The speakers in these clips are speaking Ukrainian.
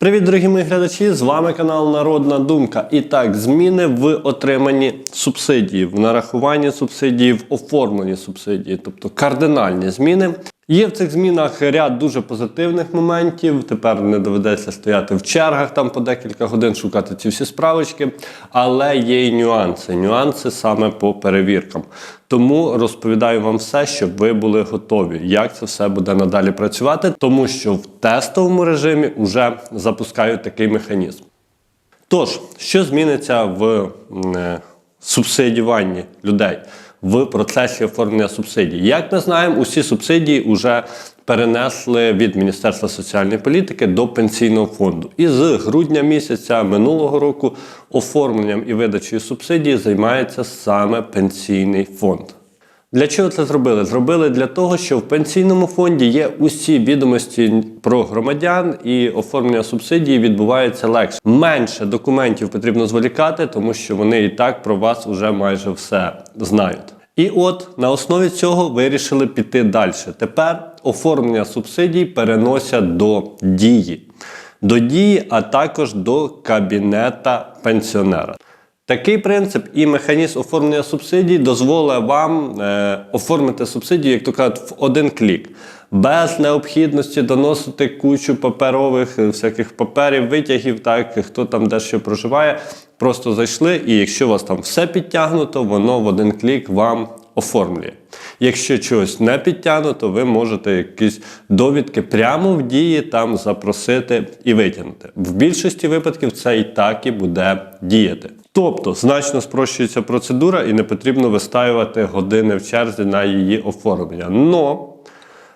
Привіт, дорогі мої глядачі! З вами канал Народна Думка. І так, зміни в отриманні субсидії, в нарахуванні субсидії, в оформленні субсидії, тобто кардинальні зміни. Є в цих змінах ряд дуже позитивних моментів. Тепер не доведеться стояти в чергах там по декілька годин, шукати ці всі справочки. Але є і нюанси. Нюанси саме по перевіркам. Тому розповідаю вам все, щоб ви були готові, як це все буде надалі працювати, тому що в тестовому режимі вже запускають такий механізм. Тож, що зміниться в е, субсидіюванні людей в процесі оформлення субсидій? Як ми знаємо, усі субсидії вже перенесли від Міністерства соціальної політики до пенсійного фонду. І з грудня місяця минулого року оформленням і видачею субсидії займається саме пенсійний фонд. Для чого це зробили? Зробили для того, що в пенсійному фонді є усі відомості про громадян, і оформлення субсидії відбувається легше. Менше документів потрібно зволікати, тому що вони і так про вас вже майже все знають. І от на основі цього вирішили піти далі. Тепер оформлення субсидій переносять до дії. До дії, а також до кабінета пенсіонера. Такий принцип і механізм оформлення субсидій дозволить вам е, оформити субсидію, як то кажуть, в один клік, без необхідності доносити кучу паперових е, всяких паперів, витягів, так хто там де що проживає. Просто зайшли, і якщо у вас там все підтягнуто, воно в один клік вам оформлює. Якщо чогось не підтягнуто, ви можете якісь довідки прямо в дії там запросити і витягнути. В більшості випадків це і так і буде діяти. Тобто значно спрощується процедура і не потрібно вистаювати години в черзі на її оформлення. Но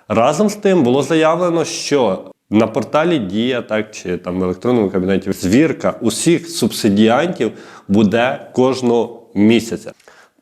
разом з тим було заявлено, що на порталі Дія, так чи там в електронному кабінеті звірка усіх субсидіантів буде кожного місяця.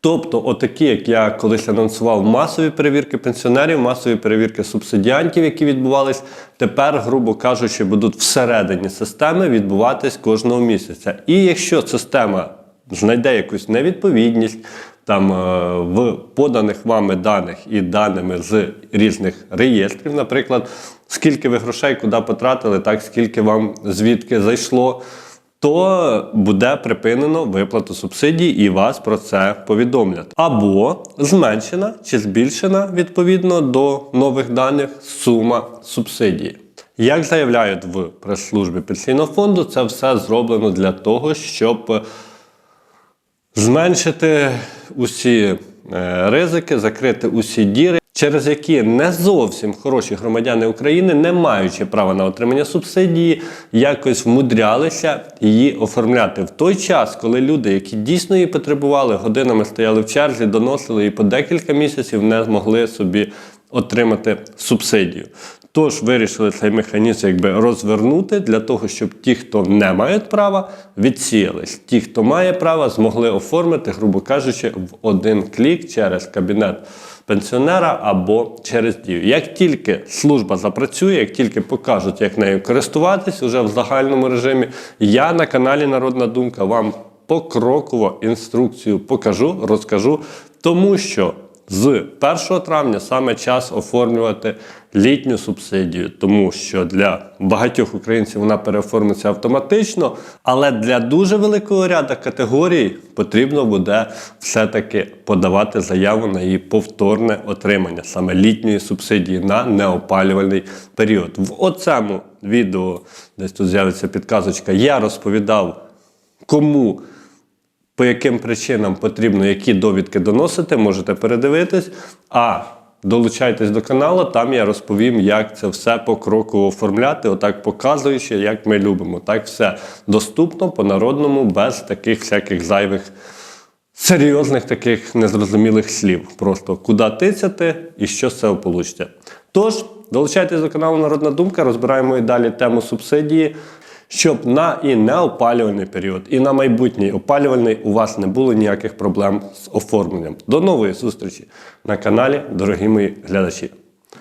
Тобто, отакі, як я колись анонсував, масові перевірки пенсіонерів, масові перевірки субсидіантів, які відбувались, тепер, грубо кажучи, будуть всередині системи відбуватись кожного місяця. І якщо система знайде якусь невідповідність там е, в поданих вами даних і даними з різних реєстрів, наприклад, скільки ви грошей куди потратили, так скільки вам звідки зайшло то буде припинено виплату субсидій і вас про це повідомлять. Або зменшена чи збільшена відповідно до нових даних сума субсидії. Як заявляють в прес-службі пенсійного фонду, це все зроблено для того, щоб зменшити усі е, ризики, закрити усі діри, через які не зовсім хороші громадяни України, не маючи права на отримання субсидії, якось вмудрялися її оформляти в той час, коли люди, які дійсно її потребували, годинами стояли в черзі, доносили і по декілька місяців не змогли собі отримати субсидію. Тож вирішили цей механізм якби розвернути для того, щоб ті, хто не мають права, відсіялись. Ті, хто має право, змогли оформити, грубо кажучи, в один клік через кабінет пенсіонера або через дію. Як тільки служба запрацює, як тільки покажуть, як нею користуватись уже в загальному режимі, я на каналі Народна Думка вам покроково інструкцію покажу, розкажу, тому що. З 1 травня саме час оформлювати літню субсидію, тому що для багатьох українців вона переоформиться автоматично, але для дуже великого ряду категорій потрібно буде все-таки подавати заяву на її повторне отримання саме літньої субсидії на неопалювальний період. В оцьому відео, десь тут з'явиться підказочка, я розповідав, кому по яким причинам потрібно які довідки доносити, можете передивитись. А долучайтесь до каналу, там я розповім, як це все покроково оформляти, отак показуючи, як ми любимо. Так все доступно по-народному, без таких всяких зайвих. Серйозних таких незрозумілих слів. Просто куди тицяти і що з цього получите. Тож, долучайтесь до каналу Народна Думка, розбираємо і далі тему субсидії, щоб на і неопалювальний період, і на майбутній опалювальний у вас не було ніяких проблем з оформленням. До нової зустрічі на каналі, дорогі мої глядачі.